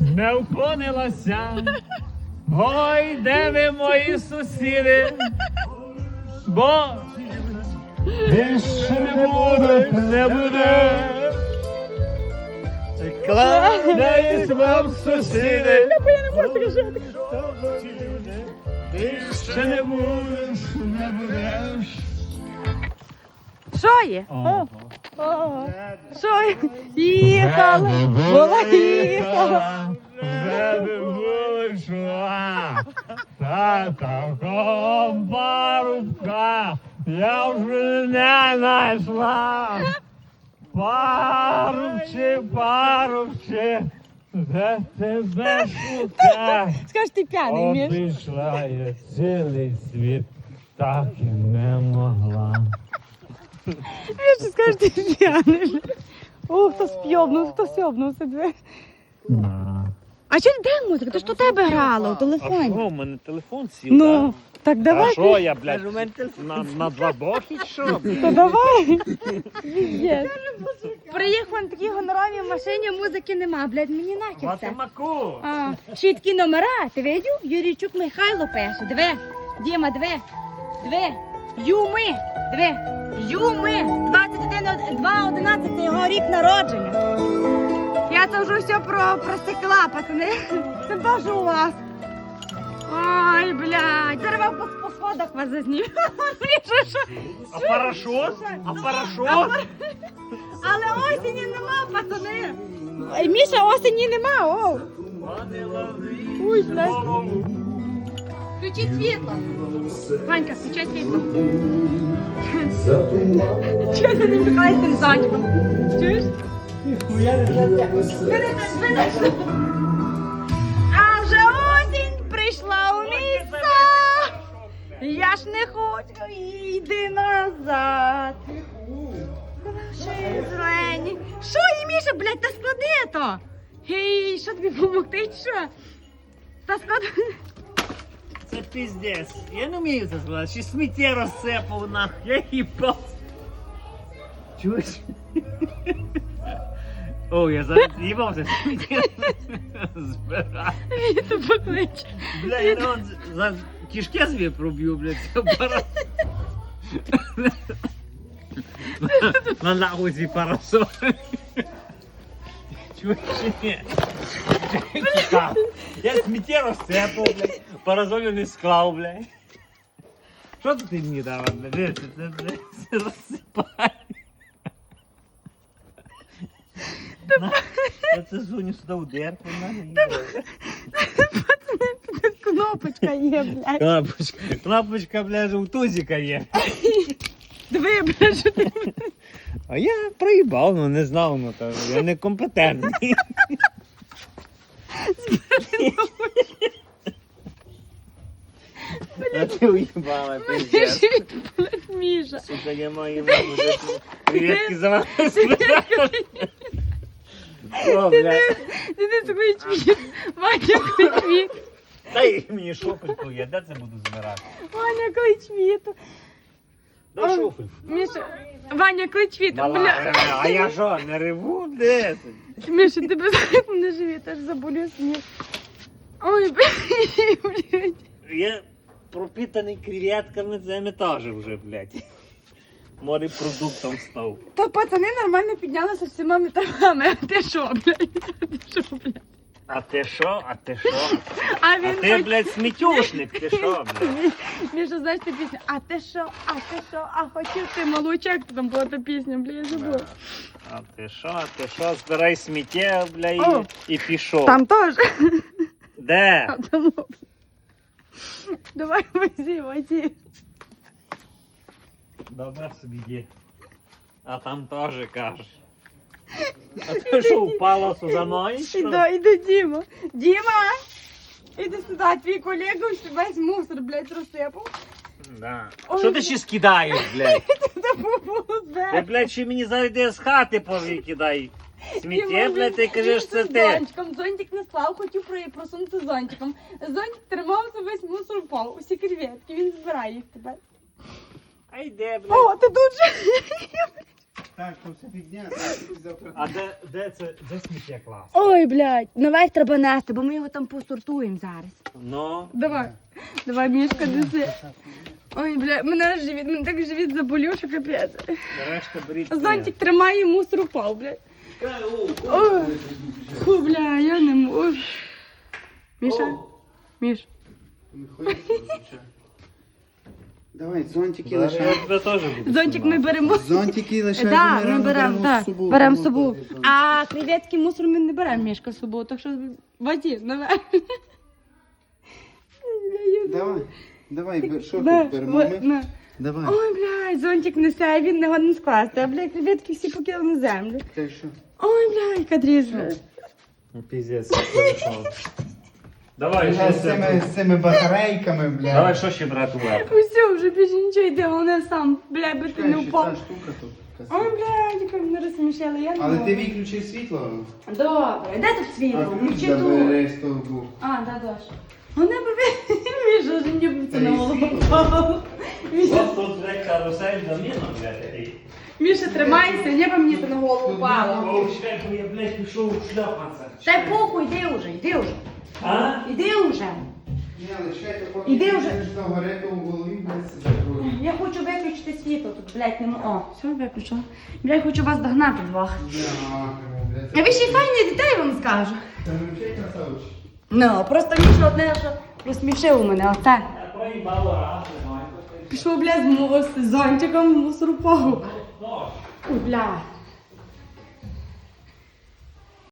не вклонилася. Ой, де ви мої сусіди? Бо більше не буде, не буде. Кланяюсь вам, сусіди. Більше не будеш, не будеш. Що є? О, Що? Їхала, була їхала. Вже не вийшла. Та такого парубка я вже не знайшла. Парубче, парубче, де тебе шукати? Скажеш, ти п'яний, Міш. Обійшла я цілий світ, так і не могла. Міш, скажеш, ти п'яний. О, хто сп'єбнув, хто сьобнувся. диви. А чи де музика? То ж то тебе грало в А телефоні. що, у мене телефон сів, Ну, так? А давай. що я, блядь, на, на два боки, що? То давай. Є. Приїхав на такій гоноровій машині, музики нема, блядь, мені нахер це. Ватимаку! А, ще й такі номера, ти видів? Юрійчук Михайло пише. Диви, Діма, диви, диви, Юми, диви, Юми, 21, 2, 11 його рік народження. Я це вже все про, просекла, пацани. Це теж у вас. Ой, блядь, зараз по, по сходах вас зазніму. А парашут? А парашут? Але осені нема, пацани. Міша, осені нема, о. Ой, блядь. Включіть світло. Ванька, включай світло. Чого ти не вмикаєш тим зонтиком? Чуєш? А вже осінь прийшла у місто. Я ж не хочу, йди назад. Зелені. Що, Єміша, блядь, та склади то. Гей, що тобі допомогти, що? Та склади. Це піздець. Я не вмію це сказати. Ще сміття розсипав нах. Я їбав. Чуєш? О, я зараз їбався сміття. Збираю. Віту поклич. Бля, я не за кишки собі проб'ю, блядь, це пара. На нахуй ці парасолі. Чуєш чи ні? Чекай. Я сміття розсипав, блядь, Парасолю не склав, блядь. Що ти мені дала, блядь? Це, розсипай. На, Я це суню сюди в дерку, на, кнопочка є, блядь. Кнопочка, кнопочка, блядь, у тузика є. Диви, блядь, що ти. А я проїбав, ну не знав, ну то я некомпетентний. А ти уїбала, пиздец. Блядь, Міша. Сука, я маю маму за Привітки за вами спитати. О, бля. Ти не клич Ваня клич Віту. Дай мені шофельку, я де це буду збирати? Ваня клич Віту. Дай шофельку. Міша, Ваня клич Віту. Мала, Бля. а я що, не реву? Де це? Міша, ти без не живі, теж заболів сміх. Ой, блядь. Я пропитаний креветками, це не теж вже, блядь. Морепродуктом став. Та пацани нормально піднялися з всіма металами. А ти що, блядь? А ти що, блядь? А ти що? А ти що? А А він ти, хоч- блядь, смітюшник, ти що, блядь? Міша, знаєш ти пісню? А ти що, а ти що, а хотів ти малучек, там була та пісня, блядь, я забула. А ти що, а ти що, збирай сміття, бля, О. і, і пішов. Там теж. Де? А тому. Давай возі, возі. Добре собі є. А там теж кажеш. А ти що, впало за мною? Іду, іду, Діма. Діма! Іди сюди, твій колега весь мусор, блядь, розсипав. Да. Що ти ще скидаєш, блядь? Ти, блядь, ще мені зайде з хати повикидай. Сміття, блядь, ти кажеш, це ти. Зонтиком, зонтик не склав, хотів просунути зонтиком. Зонтик тримався, весь мусор впав, усі креветки, він збирає їх тепер. А йде, блядь. О, ти тут же. Так, то все фігня. так. А де, де це, де сміття клас? Ой, блядь, наверх треба нести, бо ми його там посортуємо зараз. Ну, Давай, давай, мішка, неси. Ой, бля, мене живіт, мене так живіт заболів, що капець. решта беріть. Зонтик тримає, мусор упав, блядь. Фу, бля, я не можу. Міша? Міш. Давай, зонтики лишаємо. Зонтик ми беремо. Зонтики лишаємо. Так, ми беремо, так, беремо з собою. собою. А креветки мусор ми не беремо, мішка з собою, так що воді, наверх. Давай, давай, що тут беремо ми? Давай. Ой, блядь, зонтик несе, він не годен скласти, а, блядь, креветки всі покинули на землю. Ти що? Ой, блядь, яка дрізна. Ну, Піздець. Давай, що З цими, це? з цими батарейками, бля. Давай, що ще брати вверх? Усе, вже більше нічого йде, головне сам, блядь, би ти Чекай, не ще ця штука тут. Ой, блядь, яка мене розсмішила, я не Але можу. ти виключи світло. Добре, де тут світло? ключ Ключі тут. забери. А, да, Дош. Вони б Міша, ж мені це на голову впало. Міша, тут вже карусель заміна, блядь. Міша, тримайся, не б мені на голову впало. О, чекай, я, блядь, пішов шльопатися. Та й похуй, йди вже, йди вже. А? Іди вже. Ні, поки Іди вже. в голові буде. Я хочу виключити світло тут, блядь, не м- О, все, виключила. Блядь, хочу вас догнати двох. А ви ще й файні дітей вам скажу. Та ну чай красавчик. Ну, просто Міша одне, що розсмішив мене, оце. Я проїбало раз. Пішов, блядь, з мо- з зонтиком в мусору погу. Дощ. Ой, блядь.